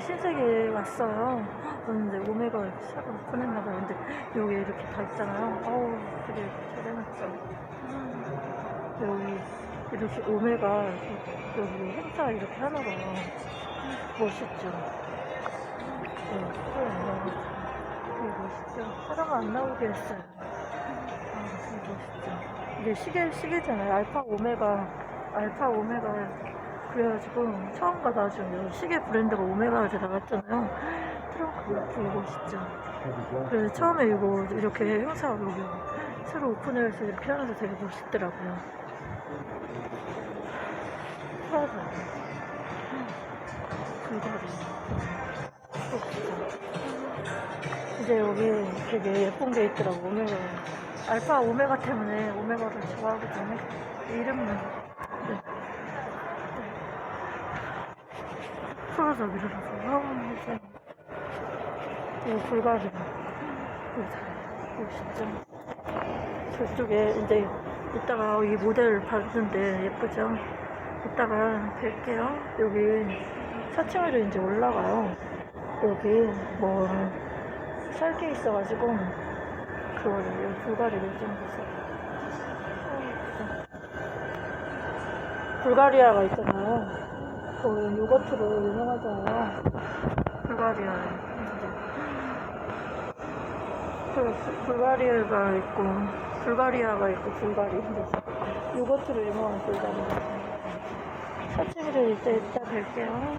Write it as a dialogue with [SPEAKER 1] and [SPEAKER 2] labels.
[SPEAKER 1] 신세계에 왔어요. 그런데 오메가 샵을 오픈했나봐요. 근데 여기 이렇게 다 있잖아요. 어우, 되게 잘 해놨죠. 여기 이렇게 오메가 여기 행사 이렇게 하나 봐요. 멋있죠? 네, 나오고 되게 멋있죠? 사람 안 나오게 했어요. 아, 되게 멋있죠? 이게 시계, 시계잖아요. 알파, 오메가, 알파, 오메가. 그래가지고 처음 가가지고 여기 시계 브랜드가 오메가가 나갔잖아요. 트렁크가 되게 멋있죠? 그래서 처음에 이거 이렇게 행사 여기 새로 오픈해서 이렇게 하면서 되게 멋있더라고요. 프라다. 불가리. 이제 여기 되게 예쁜 게 있더라고, 오메가. 알파 오메가 때문에 오메가를 좋아하거든요. 이름은. 프라다 밀어서. 아, 이제. 이거 불가리. 멋있죠? 저쪽에 이제 이따가 이 모델 봤는데 예쁘죠? 이따가 뵐게요. 여기 4층으로 이제 올라가요. 여기 뭐살게 있어가지고 그거를 불가리를 좀 보세요. 어, 예쁘다. 불가리아가 있잖아요. 거기 요거트로 유명하잖아요. 불가리아. 그 불가리아가 있고 불가리아가 있고 불가리 근데 요거트로 유명한 불가리아 사진을 이따 이따 뵐게요